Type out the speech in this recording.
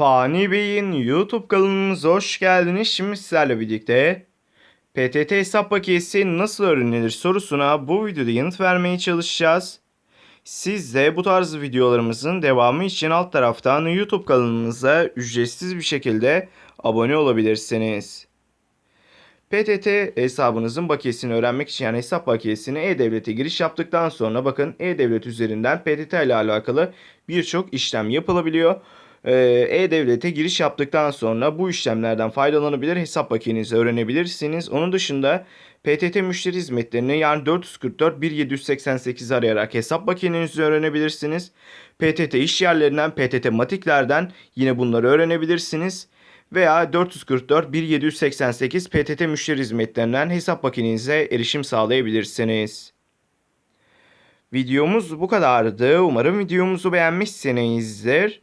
Fani Bey'in YouTube kanalımıza hoş geldiniz. Şimdi sizlerle birlikte PTT hesap paketi nasıl öğrenilir sorusuna bu videoda yanıt vermeye çalışacağız. Siz de bu tarz videolarımızın devamı için alt taraftan YouTube kanalımıza ücretsiz bir şekilde abone olabilirsiniz. PTT hesabınızın bakiyesini öğrenmek için yani hesap bakiyesini E-Devlet'e giriş yaptıktan sonra bakın E-Devlet üzerinden PTT ile alakalı birçok işlem yapılabiliyor. Ee, E-Devlet'e giriş yaptıktan sonra bu işlemlerden faydalanabilir, hesap bakiyenizi öğrenebilirsiniz. Onun dışında PTT müşteri hizmetlerini yani 444 1788 arayarak hesap bakiyenizi öğrenebilirsiniz. PTT iş yerlerinden, PTT matiklerden yine bunları öğrenebilirsiniz veya 444 1788 PTT müşteri hizmetlerinden hesap makinenize erişim sağlayabilirsiniz. Videomuz bu kadardı. Umarım videomuzu beğenmişsinizdir.